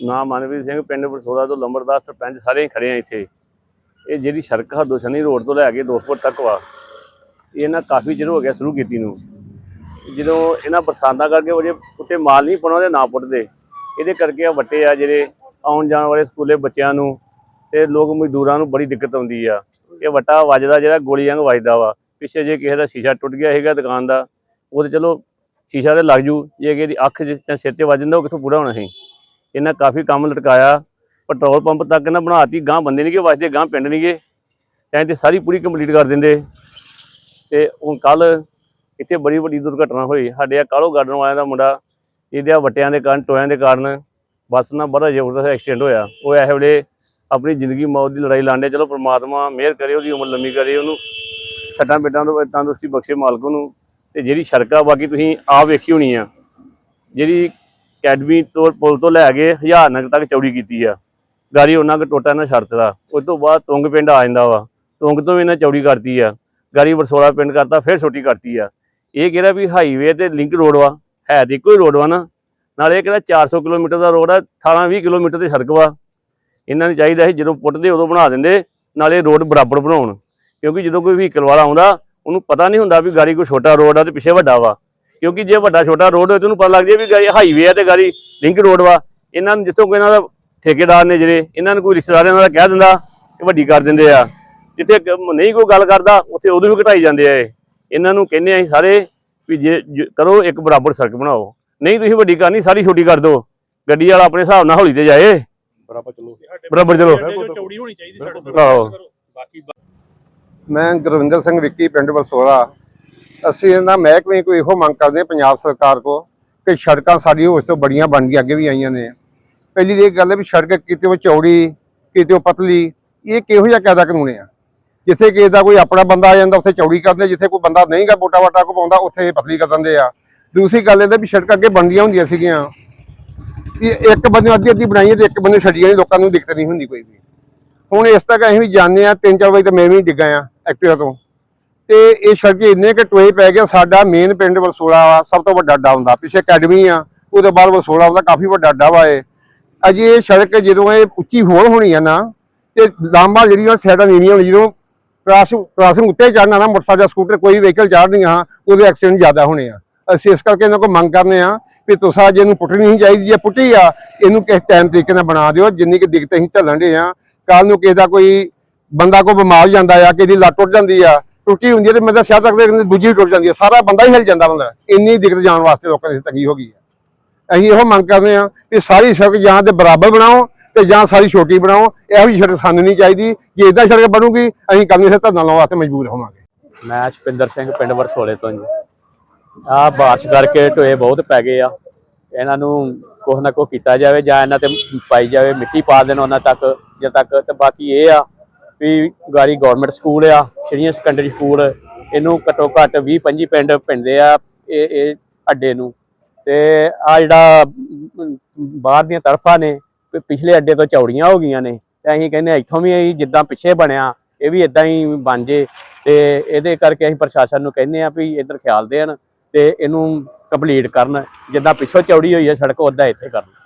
ਨਾਮ ਮਨਵੀਰ ਸਿੰਘ, ਪਿੰਡ ਬਰਸੋਦਾ ਤੋਂ ਲੰਬਰਦਾਰ ਸਰਪੰਚ ਸਾਰੇ ਹੀ ਖੜੇ ਆ ਇੱਥੇ। ਇਹ ਜਿਹੜੀ ਸੜਕ ਹੱਦੋ ਸ਼ਨੀ ਰੋਡ ਤੋਂ ਲੈ ਕੇ ਦੋਸਤਪੁਰ ਤੱਕ ਵਾ, ਇਹ ਇਹਨਾਂ ਕਾਫੀ ਚਿਰ ਹੋ ਗਿਆ ਸ਼ੁਰੂ ਕੀਤੀ ਨੂੰ। ਜਦੋਂ ਇਹਨਾਂ ਬਰਸਾਤਾਂ ਕਰਕੇ ਉਹ ਜੇ ਉੱਤੇ ਮਾਲ ਨਹੀਂ ਪਾਉਣਾ ਤੇ ਨਾ ਪੁੱਟਦੇ। ਇਹਦੇ ਕਰਕੇ ਆ ਵੱਟੇ ਆ ਜਿਹੜੇ ਆਉਣ ਜਾਣ ਵਾਲੇ ਸਕੂਲੇ ਬੱਚਿਆਂ ਨੂੰ ਤੇ ਲੋਕ ਮਜ਼ਦੂਰਾਂ ਨੂੰ ਬੜੀ ਦਿੱਕਤ ਆਉਂਦੀ ਆ। ਇਹ ਵੱਟਾ ਵੱਜਦਾ, ਜਿਹੜਾ ਗੋਲੀ ਵਾਂਗ ਵੱਜਦਾ ਵਾ। ਪਿੱਛੇ ਜੇ ਕਿਸੇ ਦਾ ਸ਼ੀਸ਼ਾ ਟੁੱਟ ਗਿਆ ਹੈਗਾ ਦੁਕਾਨ ਦਾ, ਉਹ ਤੇ ਚਲੋ ਸ਼ੀਸ਼ਾ ਤੇ ਲੱਗ ਜੂ। ਜੇ ਕਿਸੇ ਦੀ ਅੱਖ 'ਚ ਜਾਂ ਸਿਰ ਤੇ ਵੱਜ ਜਾਂਦਾ, ਉਹ ਕਿੱਥੋਂ ਪੂਰਾ ਹੋਣਾ ਸੀ? ਇਹਨਾਂ ਕਾਫੀ ਕੰਮ ਲਟਕਾਇਆ, ਪੈਟਰੋਲ ਪੰਪ ਤੱਕ ਇਹਨਾਂ ਬਣਾਤੀ ਗਾਂ ਬੰਦੇ ਨਹੀਂ ਕਿ ਵੱਜਦੇ ਗਾਂ ਪਿੰਡ ਨਹੀਂ ਗੇ। ਐਂ ਤੇ ਸਾਰੀ ਪੂਰੀ ਕੰਪਲੀਟ ਕਰ ਦਿੰਦੇ। ਤੇ ਹੁਣ ਕੱਲ ਇੱਥੇ ਬੜੀ ਵੱਡੀ ਦੁਰਘਟਨਾ ਹੋਈ। ਸਾਡੇ ਆ ਕਾਲੋ ਗਾਰਡਨ ਵਾਲਿਆਂ ਦਾ ਮੁੰਡਾ, ਇਹਦੇ ਆ ਵੱਟਿਆਂ ਦੇ ਕਾਰਨ, ਟੋਇਆਂ ਦੇ ਕਾਰਨ ਬੱਸ ਨਾਲ ਬੜਾ ਜ਼ਬਰਦਸਤ ਐਕਸੀਡੈਂਟ ਹੋਇਆ। ਉਹ ਇਹ ਵੇਲੇ ਆਪਣੀ ਜ਼ਿੰਦਗੀ ਮੌਤ ਦੀ ਲੜਾਈ ਲਾਂਡੇ ਚਲੋ ਪ੍ਰਮਾਤਮਾ ਮਿਹਰ ਕਰੇ, ਉਹਦੀ ਉਮਰ ਲੰਮੀ ਕਰੇ, ਉਹਨੂੰ ਸੱਟਾਂ ਪੇਟਾਂ ਤੋਂ ਤੰਦਰੁਸਤੀ ਬਖਸ਼ੇ ਮਾਲਕ ਨੂੰ ਤੇ ਜਿਹੜੀ ਸੜਕ ਆ ਬਾਕੀ ਤੁਸੀਂ ਆਪ ਵੇਖੀ ਹੋਣੀ ਆ, ਜਿਹੜੀ ਅਕੈਡਮੀ ਤੋਂ ਪੁਲ ਤੋਂ ਲੈ ਕੇ ਹਜ਼ਾਰ ਨਗ ਤੱਕ ਚੌੜੀ ਕੀਤੀ ਆ। ਗਾੜੀ ਉਹਨਾਂ ਕੁ ਟੋਟਾ ਨਾ ਛੜਤਦਾ ਉਸ ਤੋਂ ਬਾਅਦ ਤੁੰਗ ਪਿੰਡ ਆ ਜਾਂਦਾ ਵਾ। ਤੁੰਗ ਤੋਂ ਵੀ ਇਹਨਾਂ ਚੌੜੀ ਕਰਤੀ ਆ। ਗਾੜੀ ਵਰਸੋਲਾ ਪਿੰਡ ਕਰਤਾ, ਫਿਰ ਛੋਟੀ ਕਰਤੀ ਆ। ਇਹ ਕਿਹੜਾ ਵੀ ਹਾਈਵੇ ਤੇ ਲਿੰਕ ਰੋਡ ਵਾ, ਹੈ ਤੇ ਇੱਕੋ ਹੀ ਰੋਡ ਵਾ ਨਾ। ਨਾਲ ਇਹ ਕਿਹੜਾ 400 ਕਿਲੋਮੀਟਰ ਦਾ ਰੋਡ ਆ 18 20 ਕਿਲੋਮੀਟਰ ਦੀ ਸੜਕ ਵਾ। ਇਹਨਾਂ ਨੂੰ ਚਾਹੀਦਾ ਸੀ ਜਦੋਂ ਪੁੱਟਦੇ ਉਦੋਂ ਬਣਾ ਦਿੰਦੇ, ਨਾਲੇ ਰੋਡ ਬਰਾਬਰ ਬਣਾਉਣ। ਕਿਉਂਕਿ ਜਦੋਂ ਕੋਈ ਵਹੀਕਲ ਵਾਲਾ ਆਉਂਦਾ, ਉਹਨੂੰ ਪਤਾ ਨਹੀਂ ਹੁੰਦਾ ਵੀ ਗਾੜੀ ਕੋਈ ਛੋਟਾ ਰੋਡ ਆ ਤੇ ਪਿੱਛੇ ਵੱਡਾ ਵਾ। ਕਿਉਂਕਿ ਜੇ ਵੱਡਾ ਛੋਟਾ ਰੋਡ ਹੋਏ ਤੇ ਉਹਨੂੰ ਪਤਾ ਲੱਗ ਜਾਏ ਵੀ ਗਾੜੀ ਹਾਈਵੇ ਆ ਤੇ ਗਾੜੀ ਲਿੰਕ ਰੋਡ ਵਾ। ਇਹਨਾਂ ਨੂੰ ਜਿੱਥੋਂ ਕੋਈ ਇਹਨਾਂ ਦਾ ਠੇਕੇਦਾਰ ਨੇ ਜਿਹੜੇ ਇਹਨਾਂ ਨੂੰ ਕੋਈ ਰਿਸ਼ਤੇਦਾਰ ਇਹਨਾਂ ਦਾ ਕਹਿ ਦਿੰਦਾ ਇਹ ਵੱਡੀ ਕਰ ਦਿੰਦੇ ਆ। ਜਿੱਥੇ ਨਹੀਂ ਕੋਈ ਗੱਲ ਕਰਦਾ ਉੱਥੇ ਉਦੋਂ ਵੀ ਘਟਾਈ ਜਾਂਦੇ ਆ ਇਹ। ਇਹਨਾਂ ਨੂੰ ਕਹਿੰਦੇ ਆ ਸਾਰੇ ਵੀ ਜੇ ਜੇ ਕਰੋ ਇੱਕ ਬਰਾਬਰ ਸੜਕ ਬਣਾਓ। ਨਹੀਂ ਤੁਸੀਂ ਵੱਡੀ ਕਰਨੀ ਸਾਰੀ ਛੋਟੀ ਕਰ ਦਿਓ। ਗੱਡੀ ਵਾਲਾ ਆਪਣੇ ਹਿਸਾਬ ਨਾਲ ਹੌਲੀ ਤੇ ਜਾਏ। ਬਰਾਬਰ ਚਲੋ। ਬਰਾਬਰ ਚਲੋ। ਚੌੜੀ ਹੋਣੀ ਚਾਹੀਦੀ ਸੜਕ। ਆਹੋ। ਬਾਕੀ ਮੈਂ ਗੁਰਵਿੰਦਰ ਸਿੰਘ ਵਿੱਕੀ ਪਿੰਡ ਬਰਸੋਲਾ ਅਸੀਂ ਇਹਨਾਂ ਮਹਿਕਮੇ ਕੋਈ ਇਹੋ ਮੰਗ ਕਰਦੇ ਹਾਂ, ਪੰਜਾਬ ਸਰਕਾਰ ਕੋ ਕਿ ਸੜਕਾਂ ਸਾਡੀ ਉਸ ਤੋਂ ਬੜੀਆਂ ਬਣ ਗਈਆਂ, ਅੱਗੇ ਵੀ ਆਈਆਂ ਨੇ। ਪਹਿਲੀ ਤਾਂ ਇਹ ਗੱਲ ਹੈ ਵੀ ਸੜਕ ਕਿਤੇ ਉਹ ਚੌੜੀ, ਕਿਤੇ ਉਹ ਪਤਲੀ, ਇਹ ਕਿਹੋ ਜਿਹਾ ਕਾਇਦਾ ਕਾਨੂੰਨ ਆ? ਜਿੱਥੇ ਕਿਸੇ ਦਾ ਕੋਈ ਆਪਣਾ ਬੰਦਾ ਆ ਜਾਂਦਾ, ਉੱਥੇ ਚੌੜੀ ਕਰਦੇ ਜਿੱਥੇ ਕੋਈ ਬੰਦਾ ਨਹੀਂਗਾ ਵੋਟਾ ਵਾਟਾ ਕੋ ਪਾਉਂਦਾ, ਉੱਥੇ ਪਤਲੀ ਕਰ ਦਿੰਦੇ ਆ। ਦੂਸਰੀ ਗੱਲ ਇਹਦਾ ਵੀ ਸੜਕ ਅੱਗੇ ਬਣਦੀਆਂ ਹੁੰਦੀਆਂ ਸੀਗੀਆਂ। ਇਹ ਇੱਕ ਬੰਦੇ ਅੱਧੀ ਅੱਧੀ ਬਣਾਈਏ ਤੇ ਇੱਕ ਬੰਦੇ ਛੱਡੀਆਂ ਨਹੀਂ ਲੋਕਾਂ ਨੂੰ ਦਿੱਕਤ ਨਹੀਂ ਹੁੰਦੀ ਕੋਈ ਵੀ। ਹੁਣ ਇਸ ਤੱਕ ਅਸੀਂ ਵੀ ਜਾਣਦੇ ਆ ਤਿੰਨ ਚਾਰ ਵਜੇ ਤੇ ਮੈਂ ਵੀ ਡਿੱਗਾ ਆ ਐਕਟਿਵਾ ਤੋਂ। ਤੇ ਇਹ ਸੜਕ ਇੰਨੇ ਕਿ ਟੋਏ ਪੈ ਗਿਆ ਸਾਡਾ ਮੇਨ ਪਿੰਡ ਵਸੋਲਾ ਵਾ, ਸਭ ਤੋਂ ਵੱਡਾ ਅੱਡਾ ਹੁੰਦਾ। ਪਿੱਛੇ ਅਕੈਡਮੀ ਆ, ਉਹਦੇ ਬਾਅਦ ਵਸੋਲਾ ਦਾ ਕਾਫੀ ਵੱਡਾ ਡਾਵਾ ਵਾ ਇਹ। ਅਜੇ ਇਹ ਸੜਕ ਜਦੋਂ ਇਹ ਉੱਚੀ ਹੋਰ ਹੋਣੀ ਆ ਨਾ, ਤੇ ਲਾਂਬਾ ਜਿਹੜੀਆਂ ਸਾਈਡਾਂ ਨੀਵੀਆਂ ਹੋਣੀ ਜਦੋਂ ਕ੍ਰਾਸ ਕ੍ਰਾਸਿੰਗ ਉੱਤੇ ਚੜਨਾ ਨਾ, ਮੋਟਰਸਾਈਕਲ ਸਕੂਟਰ, ਕੋਈ ਵਹੀਕਲ ਚੜਨੀਆਂ ਉਹਦੇ ਐਕਸੀਡੈਂਟ ਜ਼ਿਆਦਾ ਹੋਣੇ ਆ। ਅਸੀਂ ਇਸ ਕਰਕੇ ਇਹਨਾਂ ਕੋਲ ਮੰਗ ਕਰਨੇ ਆ ਵੀ ਤੁਸੀਂ ਅੱਜ ਇਹਨੂੰ ਪੁੱਟਣੀ ਨਹੀਂ ਚਾਹੀਦੀ, ਜੇ ਪੁੱਟੀ ਆ, ਇਹਨੂੰ ਕਿਸੇ ਟਾਈਮ ਤਰੀਕੇ ਨਾਲ ਬਣਾ ਦਿਓ, ਜਿੰਨੀ ਕਿ ਦਿੱਕਤ ਅਸੀਂ ਢੱਲਣ ਦੇ ਆ। ਕੱਲ ਨੂੰ ਕਿਸੇ ਦਾ ਕੋਈ, ਬੰਦਾ ਕੋਈ ਬਿਮਾਰ ਜਾਂਦਾ ਆ, ਕਿਸੇ ਦੀ ਲੱਤ ਟੁੱਟ ਜਾਂਦੀ ਆ ਟੁੱਟੀ ਹੁੰਦੀ ਹੈ ਤੇ ਮੈਂ ਤਾਂ ਸਿਆਹ ਤੱਕ ਦੂਜੀ ਵੀ ਟੁੱਟ ਜਾਂਦੀ ਆ ਸਾਰਾ ਬੰਦਾ ਹੀ ਹਿਲ ਜਾਂਦਾ ਬੰਦਾ। ਇੰਨੀ ਦਿੱਕਤ ਜਾਣ ਵਾਸਤੇ ਲੋਕਾਂ ਦੀ ਤੰਗੀ ਹੋ ਗਈ ਆ ਅਸੀਂ ਇਹੋ ਮੰਗ ਕਰਦੇ ਆ ਕਿ ਸਾਰੀ ਸੜਕ ਜਾਂ ਤੇ ਬਰਾਬਰ ਬਣਾਓ ਤੇ ਜਾਂ ਸਾਰੀ ਛੋਟੀ ਬਣਾਓ। ਇਹੋ ਜਿਹੀ ਸੜਕ ਸਾਨੂੰ ਨਹੀਂ ਚਾਹੀਦੀ। ਜੇ ਇਦਾਂ ਸੜਕ ਬਣੂਗੀ, ਅਸੀਂ ਕੱਲ ਨੂੰ ਧਰਨਾ ਲਾਉਣ ਵਾਸਤੇ ਮਜਬੂਰ ਹੋਵਾਂਗੇ। ਮੈਂ ਸ਼ਪਿੰਦਰ ਸਿੰਘ ਪਿੰਡ ਵਰਸੋਲੇ ਤੋਂ ਜੀ। ਆ ਬਾਰਿਸ਼ ਕਰਕੇ ਟੋਏ ਬਹੁਤ ਪੈ ਗਏ ਆ। ਇਹਨਾਂ ਨੂੰ ਕੁਛ ਨਾ ਕੁਛ ਕੀਤਾ ਜਾਵੇ ਜਾਂ ਇਹਨਾਂ ਤੇ ਪਾਈ ਜਾਵੇ ਮਿੱਟੀ ਪਾ ਦੇਣ ਉਹਨਾਂ ਤੱਕ, ਜਦ ਤੱਕ ਤੇ ਬਾਕੀ ਇਹ ਆ ਵੀ ਗਾੜੀ ਗਵਰਨਮੈਂਟ ਸਕੂਲ ਆ ਸੀਨੀਅਰ ਸੈਕੰਡਰੀ ਸਕੂਲ ਇਹਨੂੰ ਘੱਟੋ ਘੱਟ 20 25 ਪਿੰਡ ਪੈਂਦੇ ਆ ਇਹ ਇਹ ਅੱਡੇ ਨੂੰ। ਤੇ ਆ ਜਿਹੜਾ ਬਾਹਰ ਦੀਆਂ ਤਰਫਾਂ ਨੇ ਪਿਛਲੇ ਅੱਡੇ ਤੋਂ ਚੌੜੀਆਂ ਹੋ ਗਈਆਂ ਨੇ। ਤੇ ਅਸੀਂ ਕਹਿੰਦੇ ਆ ਇੱਥੋਂ ਵੀ ਅਸੀਂ ਜਿੱਦਾਂ ਪਿੱਛੇ ਬਣਿਆ, ਇਹ ਵੀ ਇਦਾਂ ਹੀ ਬਣ ਜੇ। ਤੇ ਇਹਦੇ ਕਰਕੇ ਅਸੀਂ ਪ੍ਰਸ਼ਾਸਨ ਨੂੰ ਕਹਿੰਦੇ ਆ ਵੀ ਇੱਧਰ ਖਿਆਲ ਦੇਣ ਤੇ ਇਹਨੂੰ ਕੰਪਲੀਟ ਕਰਨ। ਜਿੱਦਾਂ ਪਿੱਛੋਂ ਚੌੜੀ ਹੋਈ ਹੈ, ਸੜਕ ਉਦਾਂ ਇੱਥੇ ਕਰਨ।